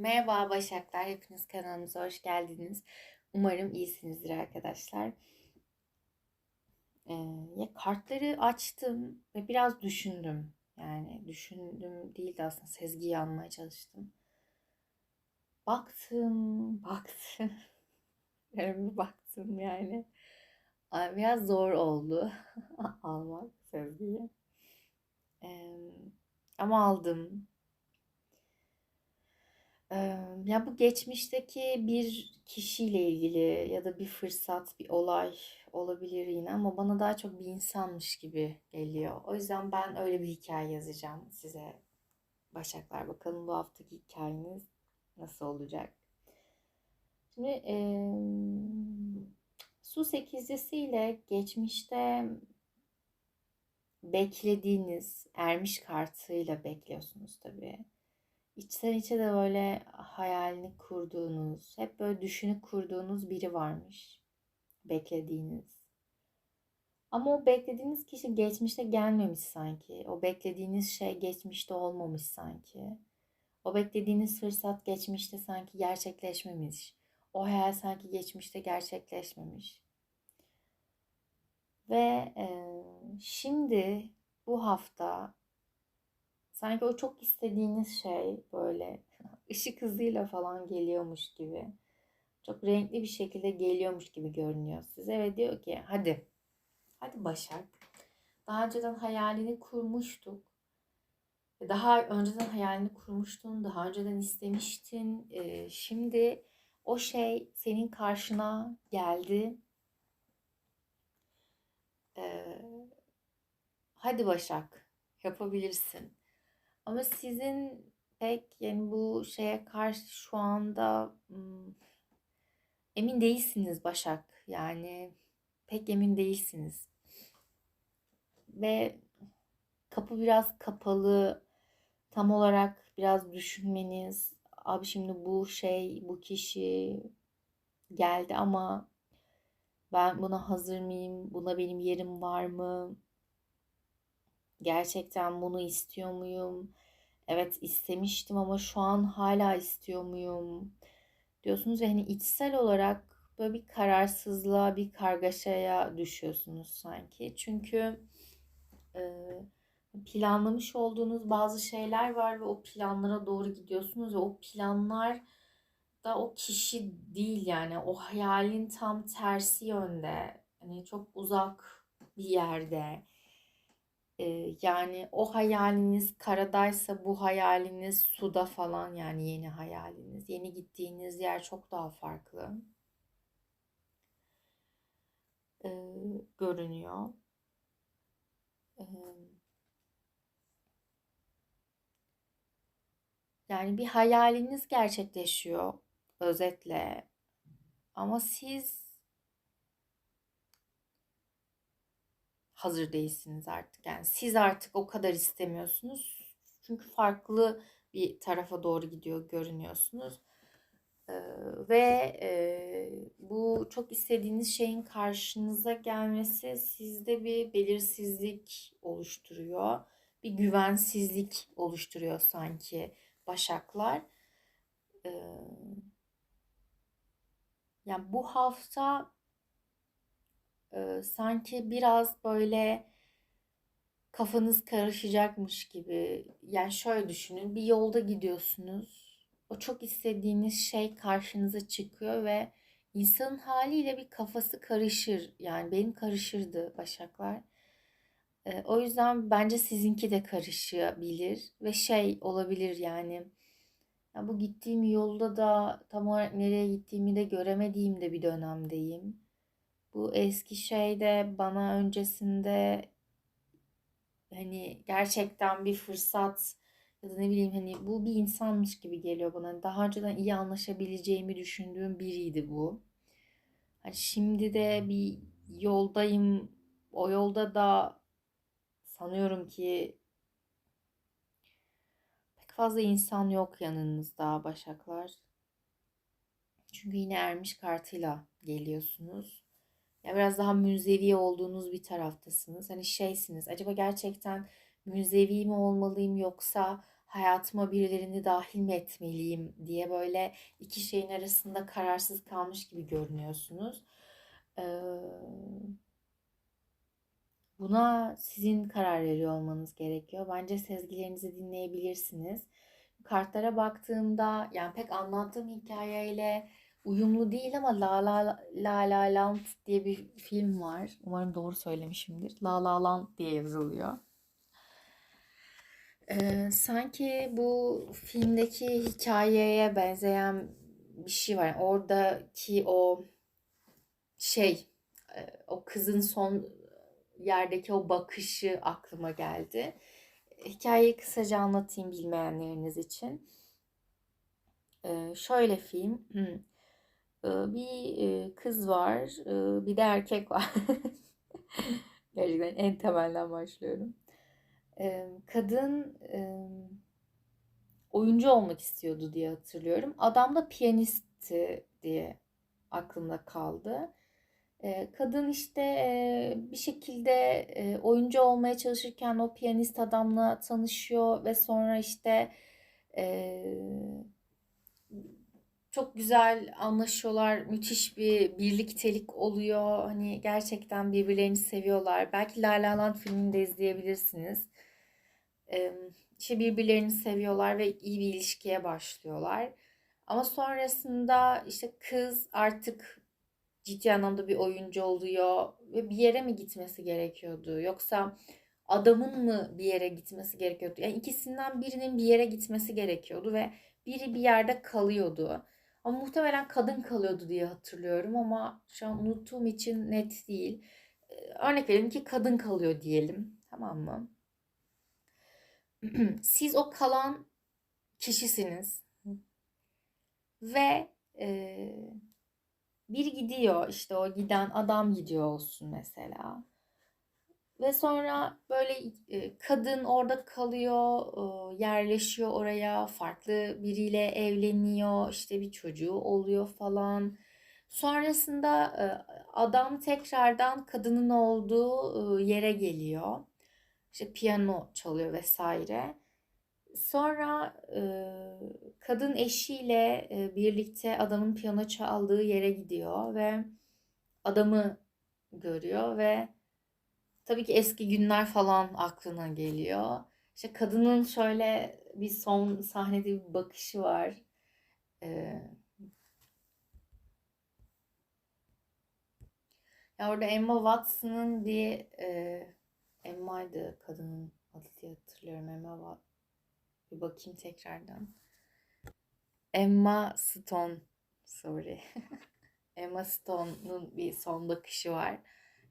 Merhaba Başaklar, hepiniz kanalımıza hoş geldiniz. Umarım iyisinizdir arkadaşlar. Ee, ya kartları açtım ve biraz düşündüm. Yani düşündüm değil de aslında sezgiyi anlamaya çalıştım. Baktım, baktım. Bir baktım yani. Biraz zor oldu almak sezgiyi. Ee, ama aldım. Ya bu geçmişteki bir kişiyle ilgili ya da bir fırsat, bir olay olabilir yine ama bana daha çok bir insanmış gibi geliyor. O yüzden ben öyle bir hikaye yazacağım size. Başaklar bakalım bu haftaki hikayeniz nasıl olacak? Şimdi eee, su sekizlisiyle geçmişte beklediğiniz ermiş kartıyla bekliyorsunuz tabii. İçten içe de böyle hayalini kurduğunuz, hep böyle düşünüp kurduğunuz biri varmış. Beklediğiniz. Ama o beklediğiniz kişi geçmişte gelmemiş sanki. O beklediğiniz şey geçmişte olmamış sanki. O beklediğiniz fırsat geçmişte sanki gerçekleşmemiş. O hayal sanki geçmişte gerçekleşmemiş. Ve e, şimdi bu hafta Sanki o çok istediğiniz şey böyle ışık hızıyla falan geliyormuş gibi. Çok renkli bir şekilde geliyormuş gibi görünüyor size ve diyor ki hadi, hadi Başak. Daha önceden hayalini kurmuştuk. Daha önceden hayalini kurmuştun, daha önceden istemiştin. Ee, şimdi o şey senin karşına geldi. Ee, hadi Başak, yapabilirsin. Ama sizin pek yani bu şeye karşı şu anda emin değilsiniz Başak. Yani pek emin değilsiniz. Ve kapı biraz kapalı. Tam olarak biraz düşünmeniz. Abi şimdi bu şey, bu kişi geldi ama ben buna hazır mıyım? Buna benim yerim var mı? Gerçekten bunu istiyor muyum? Evet istemiştim ama şu an hala istiyor muyum? Diyorsunuz ya hani içsel olarak böyle bir kararsızlığa, bir kargaşaya düşüyorsunuz sanki. Çünkü e, planlamış olduğunuz bazı şeyler var ve o planlara doğru gidiyorsunuz ve o planlar da o kişi değil yani o hayalin tam tersi yönde. Hani çok uzak bir yerde yani o hayaliniz karadaysa bu hayaliniz suda falan yani yeni hayaliniz. Yeni gittiğiniz yer çok daha farklı ee, görünüyor. Ee, yani bir hayaliniz gerçekleşiyor özetle. Ama siz hazır değilsiniz artık. Yani siz artık o kadar istemiyorsunuz. Çünkü farklı bir tarafa doğru gidiyor görünüyorsunuz. Ee, ve e, bu çok istediğiniz şeyin karşınıza gelmesi sizde bir belirsizlik oluşturuyor. Bir güvensizlik oluşturuyor sanki başaklar. Ee, yani bu hafta e, sanki biraz böyle kafanız karışacakmış gibi. Yani şöyle düşünün, bir yolda gidiyorsunuz. O çok istediğiniz şey karşınıza çıkıyor ve insanın haliyle bir kafası karışır. Yani benim karışırdı Başaklar. E, o yüzden bence sizinki de karışabilir ve şey olabilir yani. Ya bu gittiğim yolda da tam olarak nereye gittiğimi de göremediğim de bir dönemdeyim. Bu eski şeyde bana öncesinde hani gerçekten bir fırsat ya da ne bileyim hani bu bir insanmış gibi geliyor bana. Daha önceden iyi anlaşabileceğimi düşündüğüm biriydi bu. Hani şimdi de bir yoldayım. O yolda da sanıyorum ki pek fazla insan yok yanınızda başaklar. Çünkü yine ermiş kartıyla geliyorsunuz. Ya biraz daha münzevi olduğunuz bir taraftasınız. Hani şeysiniz. Acaba gerçekten münzevi mi olmalıyım yoksa hayatıma birilerini dahil mi etmeliyim diye böyle iki şeyin arasında kararsız kalmış gibi görünüyorsunuz. Buna sizin karar veriyor olmanız gerekiyor. Bence sezgilerinizi dinleyebilirsiniz. Kartlara baktığımda yani pek anlattığım hikayeyle uyumlu değil ama La La La La Land diye bir film var. Umarım doğru söylemişimdir. La La Land diye yazılıyor. Ee, sanki bu filmdeki hikayeye benzeyen bir şey var. Yani oradaki o şey, o kızın son yerdeki o bakışı aklıma geldi. Hikayeyi kısaca anlatayım bilmeyenleriniz için. Ee, şöyle film, ee, bir kız var, bir de erkek var. Gerçekten en temelden başlıyorum. Kadın oyuncu olmak istiyordu diye hatırlıyorum. Adam da piyanistti diye aklımda kaldı. Kadın işte bir şekilde oyuncu olmaya çalışırken o piyanist adamla tanışıyor ve sonra işte çok güzel anlaşıyorlar. Müthiş bir birliktelik oluyor. Hani gerçekten birbirlerini seviyorlar. Belki La La Land filmini de izleyebilirsiniz. İşte birbirlerini seviyorlar ve iyi bir ilişkiye başlıyorlar. Ama sonrasında işte kız artık ciddi anlamda bir oyuncu oluyor ve bir yere mi gitmesi gerekiyordu? Yoksa adamın mı bir yere gitmesi gerekiyordu? Yani ikisinden birinin bir yere gitmesi gerekiyordu ve biri bir yerde kalıyordu. Ama muhtemelen kadın kalıyordu diye hatırlıyorum ama şu an unuttuğum için net değil. Örnek verelim ki kadın kalıyor diyelim. Tamam mı? Siz o kalan kişisiniz. Ve e, biri gidiyor işte o giden adam gidiyor olsun mesela. Ve sonra böyle e, kadın orada kalıyor, e, yerleşiyor oraya, farklı biriyle evleniyor, işte bir çocuğu oluyor falan. Sonrasında e, adam tekrardan kadının olduğu yere geliyor. İşte piyano çalıyor vesaire. Sonra kadın eşiyle birlikte adamın piyano çaldığı yere gidiyor ve adamı görüyor ve Tabii ki eski günler falan aklına geliyor. İşte kadının şöyle bir son sahnede bir bakışı var. Ee, ya orada Emma Watson'ın bir e, Emma'ydı kadının adı diye hatırlıyorum. Emma Watson. Bir bakayım tekrardan. Emma Stone. Sorry. Emma Stone'un bir son bakışı var.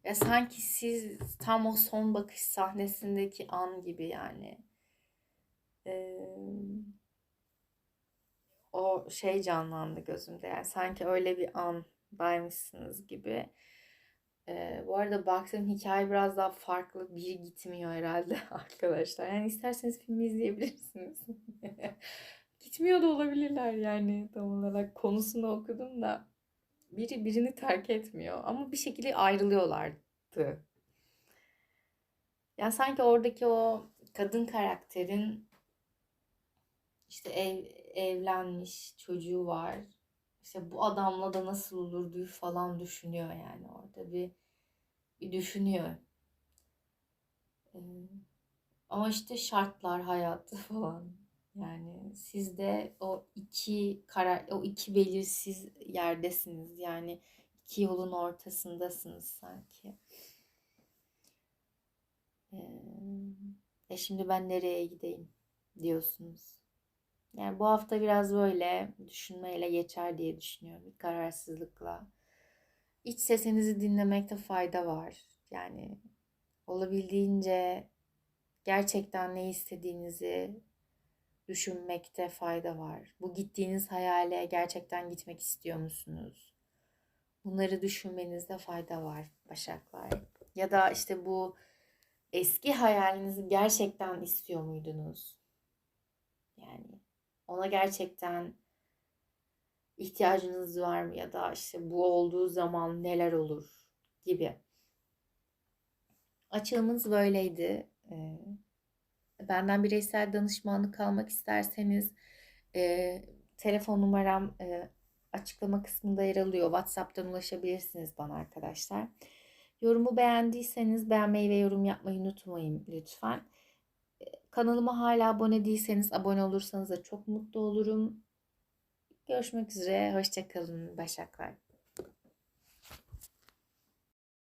Ya sanki siz tam o son bakış sahnesindeki an gibi yani. Ee, o şey canlandı gözümde. Yani sanki öyle bir andaymışsınız gibi. Ee, bu arada baktığım hikaye biraz daha farklı. Bir gitmiyor herhalde arkadaşlar. Yani isterseniz filmi izleyebilirsiniz. Gitmiyor da olabilirler yani tam olarak konusunu okudum da biri birini terk etmiyor ama bir şekilde ayrılıyorlardı. Yani sanki oradaki o kadın karakterin işte ev, evlenmiş, çocuğu var. İşte bu adamla da nasıl olurdu falan düşünüyor yani orada bir bir düşünüyor. Ama işte şartlar hayatı falan yani siz de o iki karar, o iki belirsiz yerdesiniz. Yani iki yolun ortasındasınız sanki. Ee, e şimdi ben nereye gideyim diyorsunuz. Yani bu hafta biraz böyle düşünmeyle geçer diye düşünüyorum. Bir kararsızlıkla. İç sesinizi dinlemekte fayda var. Yani olabildiğince gerçekten ne istediğinizi düşünmekte fayda var. Bu gittiğiniz hayale gerçekten gitmek istiyor musunuz? Bunları düşünmenizde fayda var Başaklar. Ya da işte bu eski hayalinizi gerçekten istiyor muydunuz? Yani ona gerçekten ihtiyacınız var mı ya da işte bu olduğu zaman neler olur gibi. Açığımız böyleydi. Ee, benden bireysel danışmanlık almak isterseniz e, telefon numaram e, açıklama kısmında yer alıyor. WhatsApp'tan ulaşabilirsiniz bana arkadaşlar. Yorumu beğendiyseniz beğenmeyi ve yorum yapmayı unutmayın lütfen. Kanalıma hala abone değilseniz abone olursanız da çok mutlu olurum. Görüşmek üzere. Hoşçakalın Başaklar.